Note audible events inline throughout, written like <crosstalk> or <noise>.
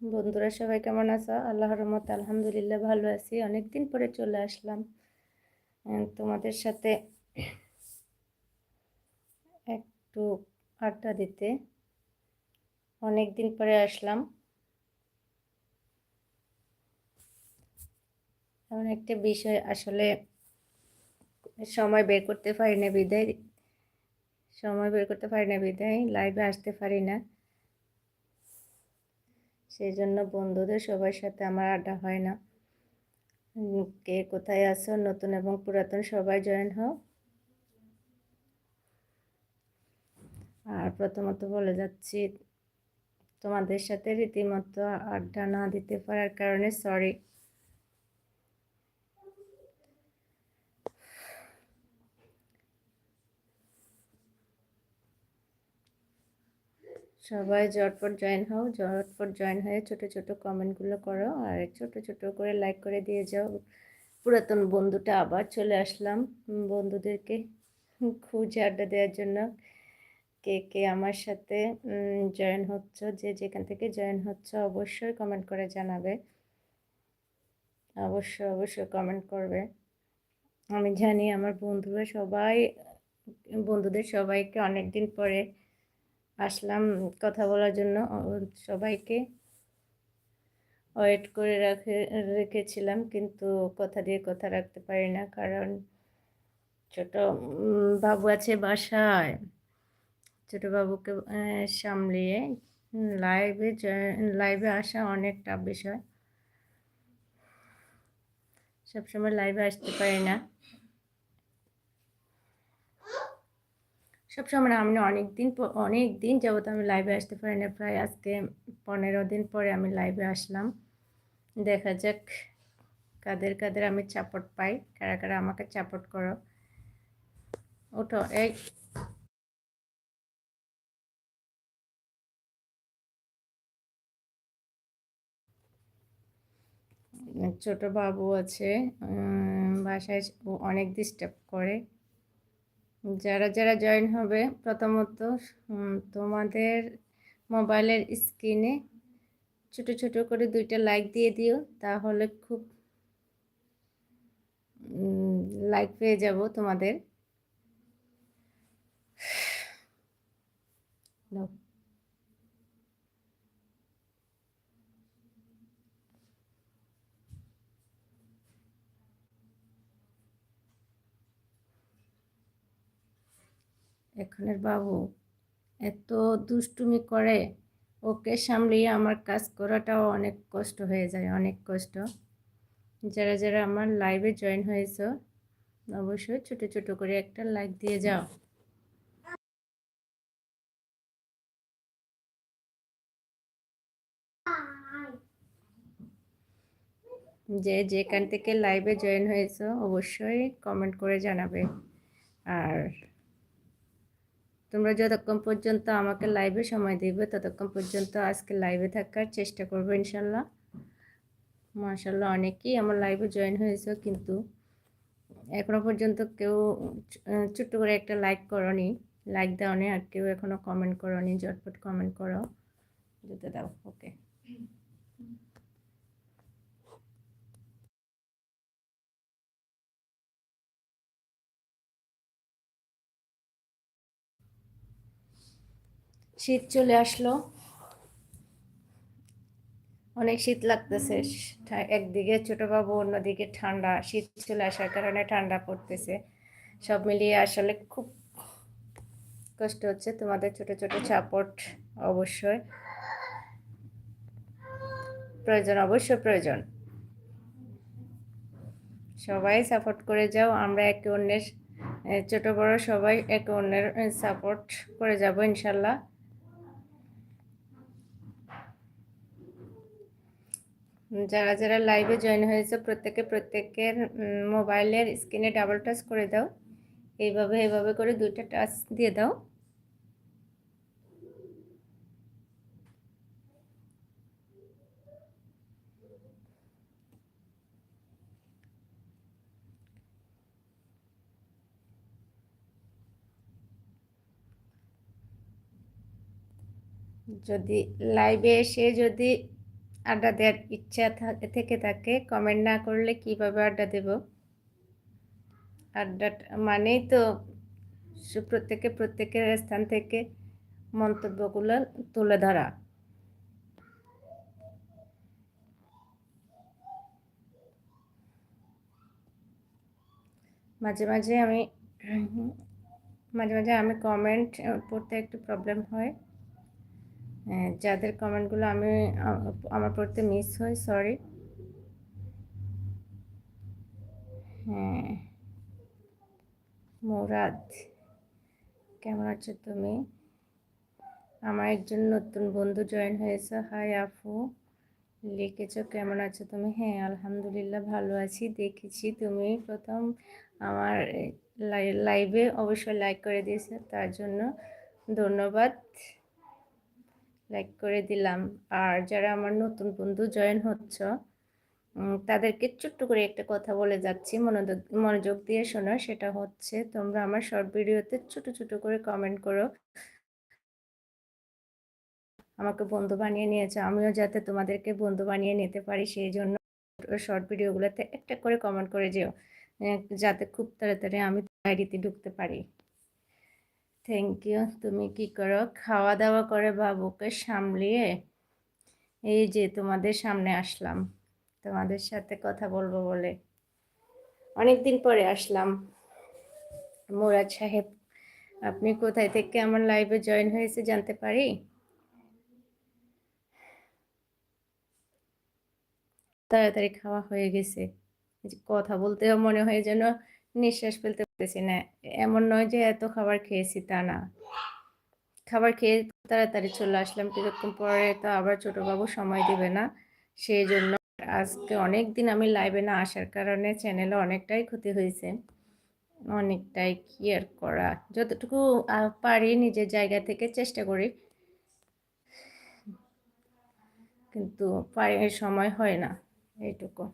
বন্ধুরা, সবাই কেমন আছো? আল্লাহ রহমত আলহামদুলিল্লাহ ভালো আছি। অনেক দিন পরে চলে আসলাম। তোমাদের সাথে একটু আড্ডা দিতে। অনেক দিন পরে আসলাম। এমন একটা বিষয়, আসলে সময় বের করতে পারি না বিদায়। সময় বের করতে পারি না বিদায়। লাইভে আসতে পারি না। সেই জন্য বন্ধুদের সবার সাথে আমার আড্ডা হয় না। কে কোথায় আছো? নতুন এবং পুরাতন সবাই জয়েন হও। আর প্রথমত বলে যাচ্ছি, তোমাদের সাথে রীতিমতো আড্ডা না দিতে পারার কারণে সরি। সবাই ঝটপট জয়েন হও, ঝটপট জয়েন হয়ে ছোট ছোট কমেন্টগুলো করো আর ছোট ছোট করে লাইক করে দিয়ে যাও। পুরাতন বন্ধুটা আবার চলে আসলাম বন্ধুদেরকে খুঁজে আড্ডা দেওয়ার জন্য। কে কে আমার সাথে জয়েন হচ্ছ, যে যেখান থেকে জয়েন হচ্ছে অবশ্যই কমেন্ট করে জানাবে। অবশ্যই অবশ্যই কমেন্ট করবে। আমি জানি আমার বন্ধুরা সবাই, বন্ধুদের সবাইকে অনেক দিন পরে আসলাম কথা বলার জন্য। সবাইকে ওয়েট করে রাখে, রেখেছিলাম কিন্তু কথা দিয়ে কথা রাখতে পারি না কারণ ছোট বাবু আছে বাসায়। ছোট বাবুকে সামলিয়ে লাইভে লাইভে আসা অনেক টাফ বিষয়। সবসময় লাইভে আসতে পারি না। সবসময় না, আমি অনেক দিন অনেক দিন যাবত আমি লাইভে আসতে পারি না। প্রায় আজকে পনেরো দিন পরে আমি লাইভে আসলাম। দেখা যাক কাদের কাদের আমি সাপোর্ট পাই। কারা কারা আমাকে সাপোর্ট করো। ওঠো এই। ছোট বাবু আছে বাসায় অনেক ডিস্টার্ব করে। যারা যারা জয়েন হবে প্রথমত তোমাদের মোবাইলের স্ক্রিনে ছোট ছোট করে দুইটা লাইক দিয়ে দিও, তাহলে খুব লাইক পেয়ে যাব তোমাদের। <sighs> এখনের বাবু এত দুষ্টুমি করে, ওকে সামলিয়ে আমার কাজ করাটাও অনেক কষ্ট হয়ে যায়, অনেক কষ্ট। যারা যারা আমার লাইভে জয়েন হয়েছে, অবশ্যই ছোট ছোট করে একটা লাইক দিয়ে যাও। যে যেখান থেকে লাইভে জয়েন হয়েছে, অবশ্যই কমেন্ট করে জানাবে। আর তোমরা যতক্ষণ পর্যন্ত আমাকে লাইভে সময় দিবে, ততক্ষণ পর্যন্ত আজকে লাইভে থাকার চেষ্টা করব ইনশাল্লাহ। মাশাল্লাহ, অনেকেই আমার লাইভে জয়েন হয়েছে, কিন্তু এখনও পর্যন্ত কেউ ছোট্ট করে একটা লাইক করনি লাইক দাও দাওনি, আর কেউ এখনও কমেন্ট করনি, ঝটপট কমেন্ট করো। যেতে দাও ওকে শীত চলে আসলো। অনেক শীত লাগতেছে একদিকে ছোট বাবু, অন্যদিকে ঠান্ডা। শীত চলে আসার কারণে ঠান্ডা পড়তেছে। সব মিলিয়ে আসলে খুব কষ্ট হচ্ছে তোমাদের ছোট ছোট সাপোর্ট অবশ্যই। প্রয়োজন অবশ্যই প্রয়োজন। সবাই সাপোর্ট করে যাও, আমরা একে অন্যের ছোট, বড় সবাই একে অন্যের সাপোর্ট করে যাব ইনশাল্লাহ। যারা যারা লাইভে জয়েন হয়েছে প্রত্যেকে প্রত্যেকের মোবাইলের স্ক্রিনে ডাবল টাচ করে দাও। এইভাবে এইভাবে করে দুইটা টাচ দিয়ে দাও। যদি লাইভে এসে যদি আড্ডা দেওয়ার ইচ্ছা থেকে থাকে কমেন্ট না করলে কীভাবে আড্ডা দেব? আড্ডা মানেই তো প্রত্যেকে প্রত্যেকের স্থান থেকে মন্তব্যগুলো তুলে ধরা। মাঝে মাঝে আমি, মাঝে মাঝে আমি কমেন্ট পড়তে একটু প্রবলেম হয়। যাদের কমেন্টগুলো আমি আমার পড়তে মিস হয় সরি হ্যাঁ মুরাদ, কেমন আছো তুমি? আমার একজন নতুন বন্ধু জয়েন হয়েছে। হাই আফু লিখেছো, কেমন আছো তুমি? হ্যাঁ আলহামদুলিল্লাহ ভালো আছি, দেখেছি তুমি। প্রথম আমার লাইভে অবশ্যই লাইক করে দিয়েছে, তার জন্য ধন্যবাদ। লাইক করে দিলাম। আর যারা আমার নতুন বন্ধু জয়েন হচ্ছ তাদেরকে ছোট্ট করে একটা কথা বলে যাচ্ছি। মনোযোগ মনোযোগ দিয়ে শোনো, সেটা হচ্ছে তোমরা আমার শর্ট ভিডিওতে ছোট ছোট করে কমেন্ট করো। আমাকে বন্ধু বানিয়ে নিয়েছো, আমিও যাতে তোমাদেরকে বন্ধু বানিয়ে নিতে পারি, সেই জন্য শর্ট ভিডিওগুলোতে একটা করে কমেন্ট করে যেও যাতে খুব তাড়াতাড়ি আমি আইডিতে ঢুকতে পারি। থ্যাংক ইউ তুমি কি করো? খাওয়া দাওয়া করে বাবুকে সামলিয়ে এই যে তোমাদের সামনে আসলাম। তোমাদের সাথে কথা বলব বলে। অনেক দিন পরে আসলাম। মুরাদ সাহেব, আপনি কোথায় থেকে আমার লাইভে জয়েন হয়েছে জানতে পারি? তাড়াতাড়ি খাওয়া হয়ে গেছে। কথা বলতেও মনে হয় যেন নিঃশ্বাস ফেলতে পারতেছি না। এমন নয় যে এত খাবার খেয়েছি তা না। খাবার খেয়ে তাড়াতাড়ি চলে আসলাম। কিছুক্ষণ পরে তো আবার ছোটোবাবু সময় দিবে না। সেই জন্য আজকে অনেক দিন আমি লাইভে না আসার কারণে চ্যানেলে অনেকটাই ক্ষতি হয়েছে। অনেকটাই কেয়ার করা? যতটুকু পারি নিজের জায়গা থেকে চেষ্টা করি। কিন্তু পারি সময় হয় না, এইটুকু।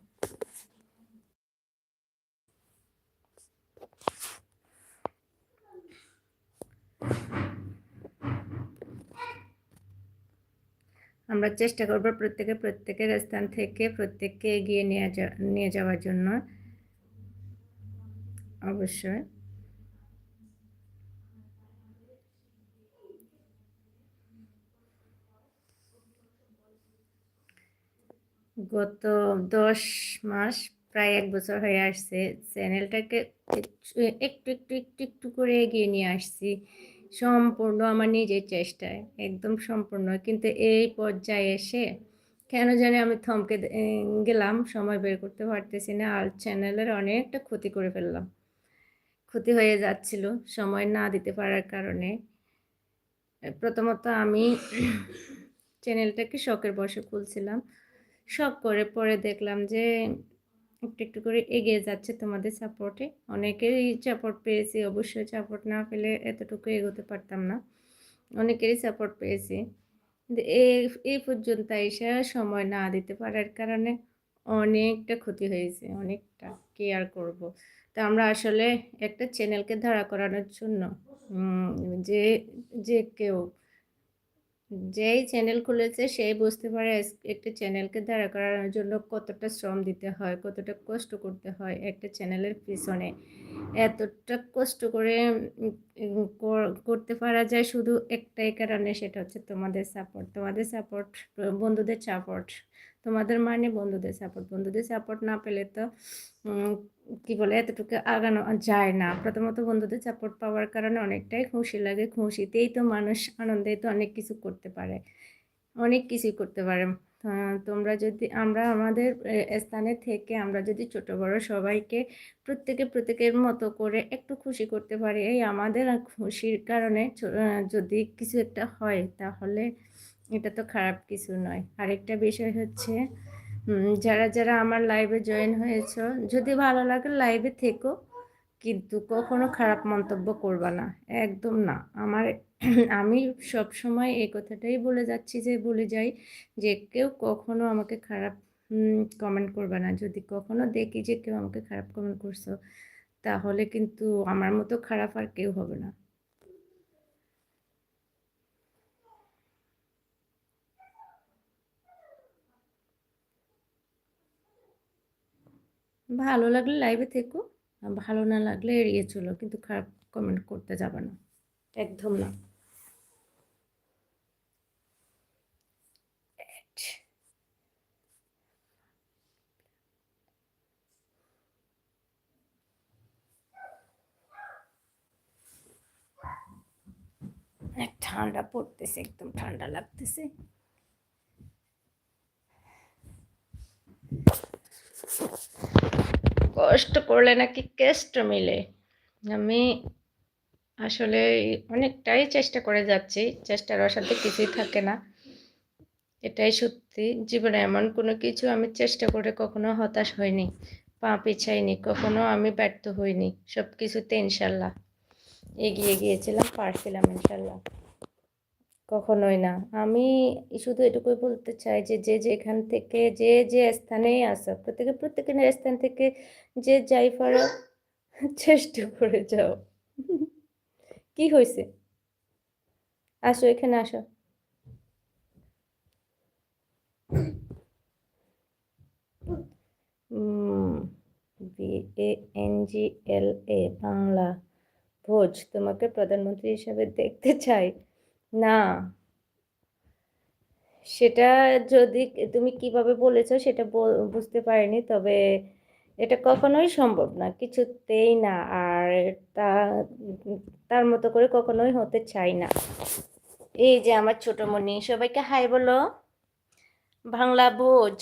আমরা চেষ্টা করব প্রত্যেকে প্রত্যেকের স্থান থেকে প্রত্যেককে এগিয়ে নিয়ে নিয়ে যাওয়ার জন্য। অবশ্যই। গত দশ মাস প্রায় এক বছর হয়ে আসছে। চ্যানেলটাকে একটু একটু একটু একটু করে এগিয়ে নিয়ে আসছি। সম্পূর্ণ আমার নিজের চেষ্টায়, একদম সম্পূর্ণ। কিন্তু এই পর্যায়ে এসে কেন জানি আমি থমকে গেলাম, সময় বের করতে পারতেছি না আর চ্যানেলের অনেকটা ক্ষতি করে ফেললাম। ক্ষতি হয়ে যাচ্ছিল সময় না দিতে পারার কারণে। প্রথমত আমি চ্যানেলটাকে শখের বসে খুলছিলাম। শখ করে পরে দেখলাম যে একটু একটু করে এগিয়ে যাচ্ছে তোমাদের সাপোর্টে অনেকেরই সাপোর্ট পেয়েছি, অবশ্যই সাপোর্ট না পেলে এতটুকু এগোতে পারতাম না। অনেকেরই সাপোর্ট পেয়েছি। এই পর্যন্ত এসে সময় না দিতে পারার কারণে অনেকটা ক্ষতি হয়েছে, অনেকটা কেয়ার করব। তা আমরা আসলে একটা চ্যানেলকে ধারা করানোর জন্য যে যে কেউ যেই চ্যানেল খুলেছে, সেই বুঝতে পারে একটা চ্যানেলকে দাঁড়া করানোর জন্য কতটা শ্রম দিতে হয়, কতটা কষ্ট করতে হয় একটা চ্যানেলের পিছনে। এতটা কষ্ট করে করতে পারা যায় শুধু একটাই কারণে, সেটা হচ্ছে তোমাদের সাপোর্ট তোমাদের সাপোর্ট বন্ধুদের সাপোর্ট তোমাদের মানে বন্ধুদের সাপোর্ট বন্ধুদের সাপোর্ট না পেলে তো কি বলে, এতটুকু আগানো যায় না। প্রথমত বন্ধুদের সাপোর্ট পাওয়ার কারণে অনেকটাই খুশি লাগে। খুশিতেই তো মানুষ আনন্দেই তো অনেক কিছু করতে পারে। অনেক কিছুই করতে পারে। তোমরা যদি, আমরা আমাদের স্থানে থেকে আমরা যদি ছোট, বড় সবাইকে প্রত্যেকে, প্রত্যেকের মতো করে একটু খুশি করতে পারি, এই আমাদের খুশির কারণে যদি কিছু একটা হয়, তাহলে এটা তো খারাপ কিছু নয়। আরেকটা বিষয় হচ্ছে যারা যারা আমার লাইভে জয়েন হয়েছ, যদি ভালো লাগে লাইভে থেকো, কিন্তু কখনো খারাপ মন্তব্য করবা না, একদম না। আমার <clears throat> আমি সব সময় এই কথাটাই বলে যাচ্ছি যে, বলে যাই যে, কেউ কখনো আমাকে খারাপ কমেন্ট করবে না। যদি কখনো দেখি যে, কেউ আমাকে খারাপ কমেন্ট করছ, তাহলে কিন্তু আমার মতো খারাপ আর কেউ হবে না। ভালো লাগলে লাইভে থেকো ভালো না লাগলে এড়িয়ে চলো, কিন্তু খারাপ কমেন্ট করতে যাবে না। একদম না। ঠান্ডা পড়তেছে, একদম ঠান্ডা লাগতেছে। কষ্ট করলে নাকি কেষ্ট মিলে। আমি আসলে অনেকটাই চেষ্টা করে যাচ্ছি, চেষ্টার অসাধ্যে কিছুই থাকে না। এটাই সত্যি, জীবনে এমন কোনো কিছু আমি চেষ্টা করে কখনো হতাশ হইনি, পা পিছাইনি, কখনো আমি ব্যর্থ হইনি সব কিছুতে ইনশাল্লাহ। এগিয়ে গিয়েছিলাম, পারছিলাম ইনশাল্লাহ। কখনোই না। আমি শুধু এটুকুই বলতে চাই যে যে যেখান থেকে, যে যে স্থানেই আসো, প্রত্যেকে, প্রত্যেকের স্থান থেকে যে যাই পারো, চেষ্টা করে যাও। কি হয়েছে আসো, এখানে আসো। B A N G L A Bangla. ভোজ তোমাকে প্রধানমন্ত্রী হিসাবে দেখতে চাই। না। সেটা যদি তুমি কীভাবে বলেছ সেটা বুঝতে পারিনি, তবে এটা কখনোই সম্ভব না, কিছুতেই না, আর তা, তার মতো করে কখনোই হতে চাই না। এই যে আমার ছোট মনি, সবাইকে হাই বলো। বাংলা ভোজ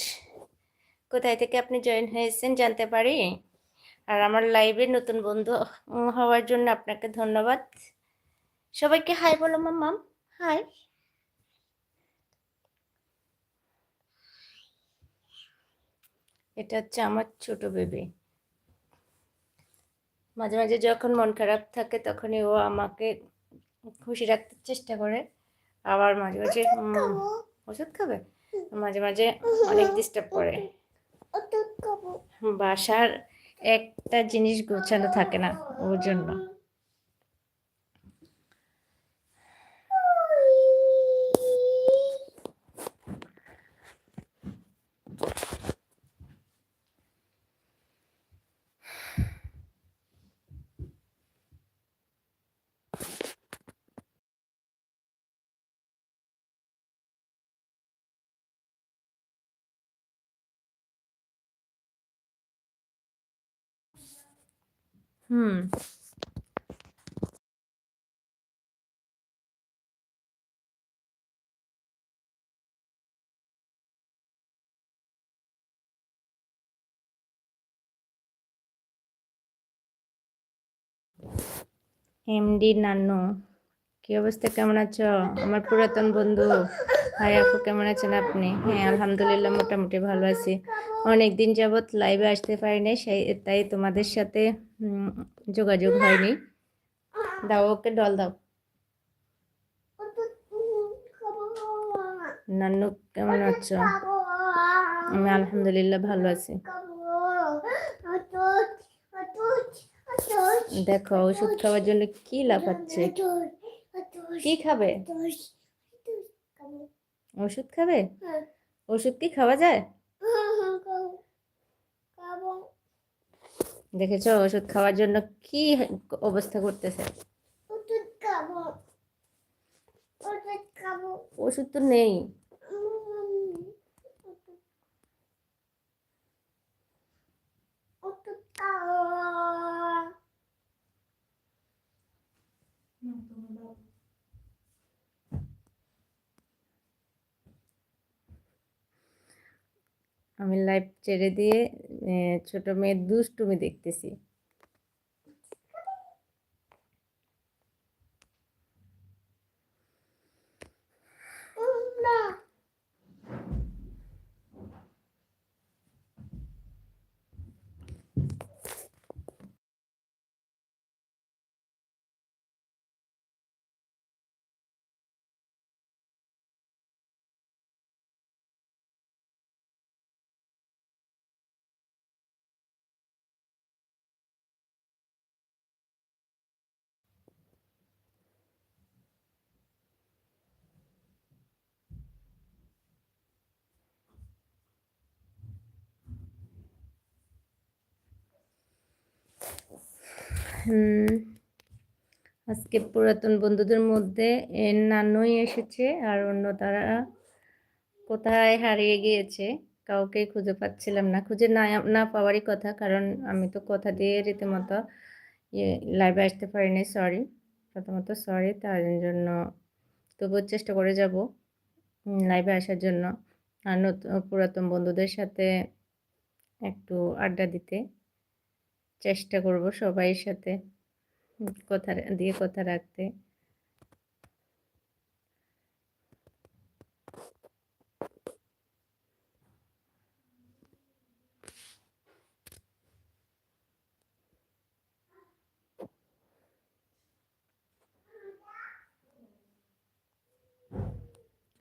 কোথায় থেকে আপনি জয়েন হয়েছেন জানতে পারি? আর আমার লাইভে নতুন বন্ধু হওয়ার জন্য আপনাকে ধন্যবাদ। সবাইকে হাই বলো মাম্মাম। হাই এটা হচ্ছে আমার ছোট বেবি মাঝে মাঝে যখন মন খারাপ থাকে তখনই ও আমাকে খুশি রাখতে চেষ্টা করে। আবার মাঝে মাঝে ওষুধ খাবে। মাঝে মাঝে অনেক ডিস্টার্ব করে। বাসার একটা জিনিস গোছানো থাকে না ওর জন্য। হুম এমডি নানু, কি অবস্থা? কেমন আছো? আমার পুরাতন বন্ধু। হাই আপু, কেমন আছেন আপনি? হ্যাঁ আলহামদুলিল্লাহ, মোটামুটি ভালো আছি। অনেক দিন যাবৎ লাইভে আসতে পারিনি সেই, তাই তোমাদের সাথে যোগাযোগ হয়নি। দাও ওকে ডল দাও। নান্নু, কেমন আছো? আমি আলহামদুলিল্লাহ ভালো আছি। দেখো, ওষুধ খাওয়ার জন্য কি লাফাচ্ছে? কি খাবে? ওষুধ খাবে? ওষুধ কি খাওয়া যায়? দেখেছ? ওষুধ খাওয়ার জন্য কি অবস্থা করতেছে? ওষুধ তো নেই। আমি লাইভ ছেড়ে দিয়ে ছোট মেয়ের দুষ্টুমি দেখতেছি। আজকে পুরাতন বন্ধুদের মধ্যে এ নান্নুই এসেছে আর অন্য তারা কোথায় হারিয়ে গিয়েছে কাউকেই খুঁজে পাচ্ছিলাম না। খুঁজে না না পাওয়ারই কথা, কারণ আমি তো কথা দিয়ে রীতিমতো ইয়ে লাইভে আসতে পারিনি সরি প্রথমত সরি তার জন্য তবুও চেষ্টা করে যাব লাইভে আসার জন্য। আর নতুন, পুরাতন বন্ধুদের সাথে একটু আড্ডা দিতে। চেষ্টা করব সবাইয়ের সাথে কথা দিয়ে কথা রাখতে।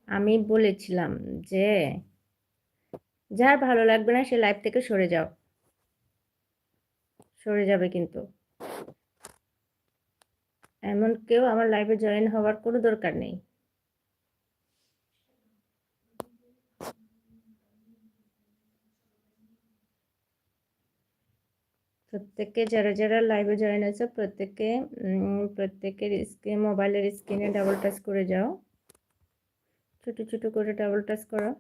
আমি বলেছিলাম যে, যার ভালো লাগবে না সে লাইভ থেকে সরে যাও। সরে যাবে কিন্তু। এমন কেউ আমার লাইভে জয়েন হওয়ার কোনো দরকার নেই। প্রত্যেকে যারা যারা লাইভে জয়েন আছে প্রত্যেকে প্রত্যেকের স্ক্রিন মোবাইলের স্ক্রিনে ডাবল টাচ করে যাও। ছোট ছোট করে ডাবল টাচ করো।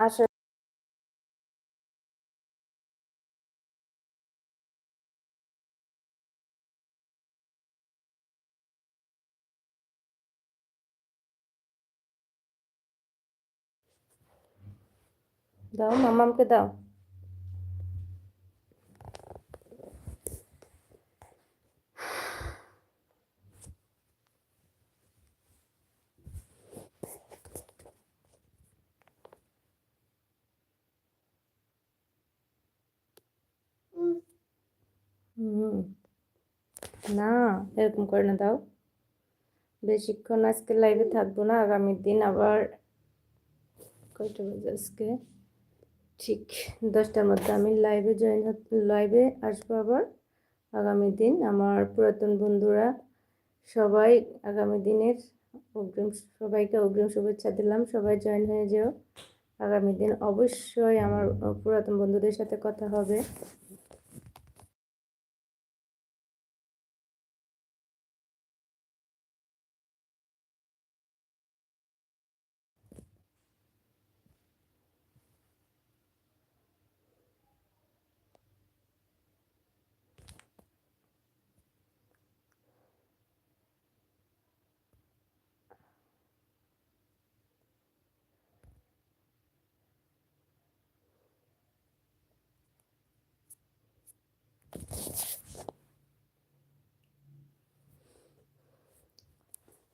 আসলে দাও মামামকে দাও হুম না, এরকম করে না দাও। বেশিক্ষণ আজকে লাইভে থাকব না, আগামী দিন আবার কয়টা বাজে আজকে? ঠিক দশটার মধ্যে আমি লাইভে জয়েন লাইভে আসব আবার। আগামী দিন আমার পুরাতন বন্ধুরা সবাই, আগামী দিনের অগ্রিম, সবাইকে অগ্রিম শুভেচ্ছা দিলাম, সবাই জয়েন হয়ে যেও। আগামী দিন অবশ্যই আমার পুরাতন বন্ধুদের সাথে কথা হবে।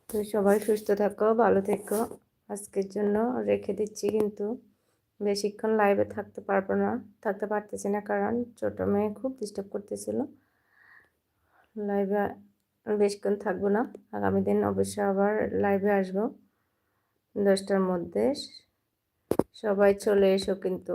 তো সবাই সুস্থ থাকো, ভালো থেকো। আজকের জন্য রেখে দিচ্ছি কিন্তু বেশিক্ষণ লাইভে থাকতে পারব না, থাকতে পারতেছি না কারণ ছোটো মেয়ে খুব ডিস্টার্ব করতেছিল। লাইভে বেশিক্ষণ থাকব না, আগামী দিন অবশ্যই আবার লাইভে আসব। দশটার মধ্যে সবাই চলে এসো কিন্তু।